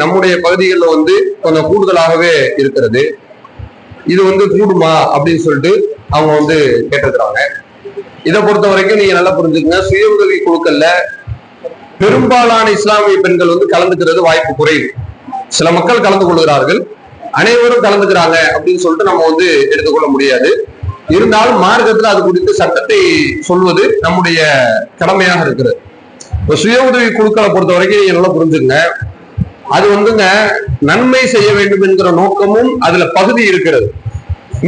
நம்முடைய பகுதிகளில் வந்து கொஞ்சம் கூடுதலாகவே இருக்கிறது. இது வந்து கூடுமா அப்படின்னு சொல்லிட்டு அவங்க வந்து கேட்டிருக்கிறாங்க. இதை பொறுத்த வரைக்கும் நீங்க நல்லா புரிஞ்சுக்கங்க. சுய உதவி குழுக்கள்ல பெரும்பாலான இஸ்லாமிய பெண்கள் வந்து கலந்துக்கிறது வாய்ப்பு குறைவு. சில மக்கள் கலந்து கொள்கிறார்கள். அனைவரும் கலந்துக்கிறாங்க அப்படின்னு சொல்லிட்டு நம்ம வந்து எடுத்துக்கொள்ள முடியாது. இருந்தாலும் மார்க்கத்துல அது குறித்து சட்டத்தை சொல்வது நம்முடைய கடமையாக இருக்கிறது. இப்ப சுய உதவி குழுக்களை பொறுத்த வரைக்கும் நீங்க நல்லா புரிஞ்சுங்க அது வந்துங்க நன்மை செய்ய வேண்டும் என்கிற நோக்கமும் அதுல பகுதி இருக்கிறது.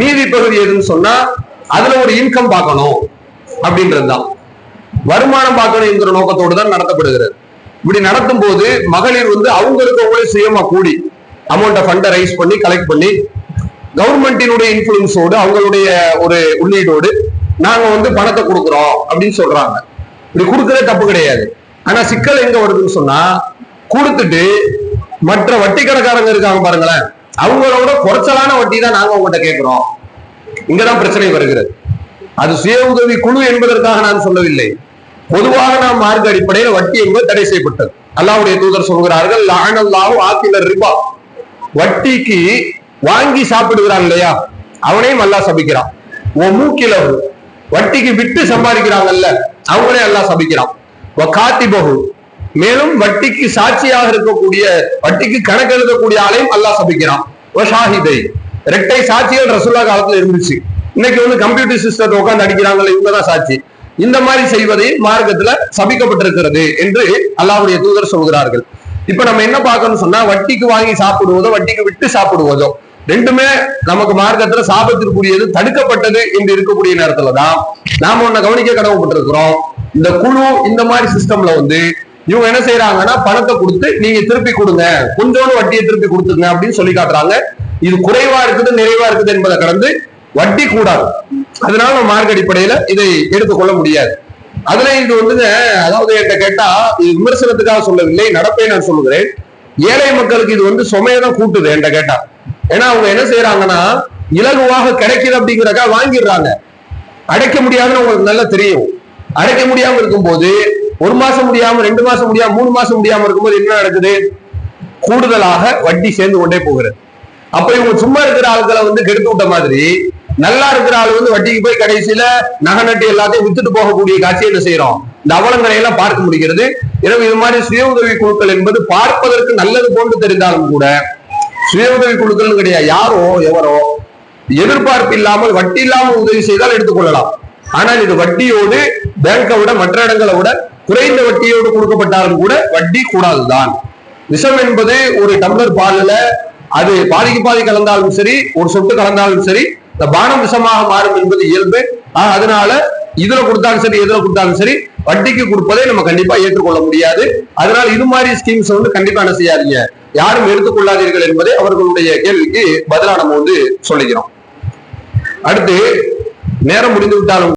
மீதி பகுதி எதுன்னு சொன்னா அதுல ஒரு இன்கம் பார்க்கணும் அப்படின்றதுதான். வருமானம் பார்க்கணும் என்கிற நோக்கத்தோடு தான் நடத்தப்படுகிறது. இப்படி நடத்தும் போது மகளிர் வந்து அவங்களுக்கு அவங்களே சுயமா கூடி அமௌண்ட்டை ஃபண்டை ரைஸ் பண்ணி கலெக்ட் பண்ணி கவர்மெண்டினுடைய இன்ஃபுளுன்ஸோடு அவங்களுடைய ஒரு உள்ளீடோடு நாங்க வந்து பணத்தை கொடுக்குறோம் அப்படின்னு சொல்றாங்க. இப்படி கொடுக்கறது தப்பு கிடையாது. ஆனா சிக்கல் எங்க வருதுன்னு சொன்னா கொடுத்துட்டு மற்ற வட்டி கடைக்காரங்க இருக்காங்க பாருங்களேன். அவங்களோட குறைச்சலான வட்டி தான் நாங்க உங்ககிட்ட கேட்கிறோம் இங்கதான் பிரச்சனை வருகிறது. அது சுய உதவி குழு என்பதற்காக நான் சொல்லவில்லை. பொதுவாக நாம் மார்க்க அடிப்படையில் வட்டி என்பது தடை செய்யப்பட்டது. அல்லாவுடைய தூதர் சொல்கிறார்கள் லானல்லாஹு ஆக்கிலர் ரிபா. வட்டிக்கு வாங்கி சாப்பிடுகிறான் இல்லையா? அவனையும் நல்லா சபிக்கிறான். ஓ மூக்கிலவு. வட்டிக்கு விட்டு சம்பாதிக்கிறாங்கல்ல அவங்களே அல்லாஹ் சபிக்கிறான். ஓ காத்திபகு மேலும் வட்டிக்கு சாட்சியாக இருக்கக்கூடிய வட்டிக்கு கணக்கு எழுதக்கூடிய ஆளையும் அல்லாஹ் சபிக்கிறான். ரெட்டை ஷாஹிதை சாட்சிகள் ரசுல்லா காலத்துல இருந்துச்சு. இன்னைக்கு வந்து கம்ப்யூட்டர் சிஸ்டத்தை உட்காந்து அடிக்கிறாங்கல்ல இவங்கதான் சாட்சி. இந்த மாதிரி செய்வதை மார்க்கத்துல சபிக்கப்பட்டிருக்கிறது என்று அல்லாவுடைய தூதர் சொல்கிறார்கள். இப்ப நம்ம என்ன பார்க்கணும் சொன்னா வட்டிக்கு வாங்கி சாப்பிடுவதோ வட்டிக்கு விட்டு சாப்பிடுவதோ ரெண்டுமே நமக்கு மார்க்கத்துல சாபத்திற்குரியது தடுக்கப்பட்டது என்று இருக்கக்கூடிய நேரத்துலதான் நாம ஒன்ன கவனிக்க கடவுப்பட்டிருக்கிறோம் இந்த குழு இந்த மாதிரி சிஸ்டம்ல வந்து இவங்க என்ன செய்யறாங்கன்னா பணத்தை கொடுத்து நீங்க திருப்பி கொடுங்க கொஞ்சோண்டு வட்டியை திருப்பி கொடுத்துங்க அப்படின்னு சொல்லி காட்டுறாங்க. இது குறைவா இருக்குது நிறைவா இருக்குது என்பதை கடந்து வட்டி கூடாது. அதனால நம்ம மார்க் அடிப்படையில இதை எடுத்துக்கொள்ள முடியாது. அதுல இது வந்துங்க அதாவது என்கிட்ட கேட்டா இது விமர்சனத்துக்காக சொல்லவில்லை நடப்பை நான் சொல்லுகிறேன். ஏழை மக்களுக்கு இது வந்து சுமையதான் கூட்டுது என்கிட்ட கேட்டா. ஏன்னா அவங்க என்ன செய்யறாங்கன்னா இலகுவாக கிடைக்குது அப்படிங்கிறக்கா வாங்கிடுறாங்க. அடைக்க முடியாதுன்னு உங்களுக்கு நல்லா தெரியும். அடைக்க முடியாம இருக்கும்போது ஒரு மாசம் முடியாம ரெண்டு மாசம் முடியாம மூணு மாசம் முடியாம இருக்கும்போது என்ன நடக்குது? கூடுதலாக வட்டி சேர்ந்து கொண்டே போகிறது. அப்ப இவங்க சும்மா இருக்கிற ஆட்களை வந்து கெடுத்து விட்ட மாதிரி நல்லா இருக்கிற ஆள் வந்து வட்டிக்கு போய் கடைசியில நகை நட்டு எல்லாத்தையும் வித்துட்டு போகக்கூடிய காட்சியை என்ன செய்யறோம்? இந்த அவலங்களை எல்லாம் பார்க்க முடிகிறது எனவே இது மாதிரி சுய உதவி குழுக்கள் என்பது பார்ப்பதற்கு நல்லது போன்று தெரிந்தாலும் கூட சுய உதவி குழுக்கள் கிடையாது யாரோ எவரோ எதிர்பார்ப்பு இல்லாமல் வட்டி இல்லாமல் உதவி செய்தால் எடுத்துக்கொள்ளலாம் ஆனால் இது வட்டியோடு பேங்கை விட மற்ற இடங்களை விட குறைந்த வட்டியோடு கொடுக்கப்பட்டாலும் கூட வட்டி கூடாதுதான். விஷம் என்பது ஒரு டம்ளர் பாலில் அது பாதிக்கு பாதி கலந்தாலும் சரி ஒரு சொட்டு கலந்தாலும் சரி இந்த பானம் விஷமாக மாறும் என்பது இயல்பு. அதனால இதுல கொடுத்தாலும் சரி எதுல கொடுத்தாலும் சரி வட்டிக்கு கொடுப்பதை நம்ம கண்டிப்பா ஏற்றுக்கொள்ள முடியாது. அதனால இது மாதிரி ஸ்கீம்ஸ் வந்து கண்டிப்பா என்ன செய்யாதீங்க. யாரும் எடுத்துக்கொள்ளாதீர்கள் என்பதை அவர்களுடைய கேள்விக்கு பதிலா நம்ம வந்து சொல்லிக்கிறோம். அடுத்து நேரம் முடிந்து விட்டாலும்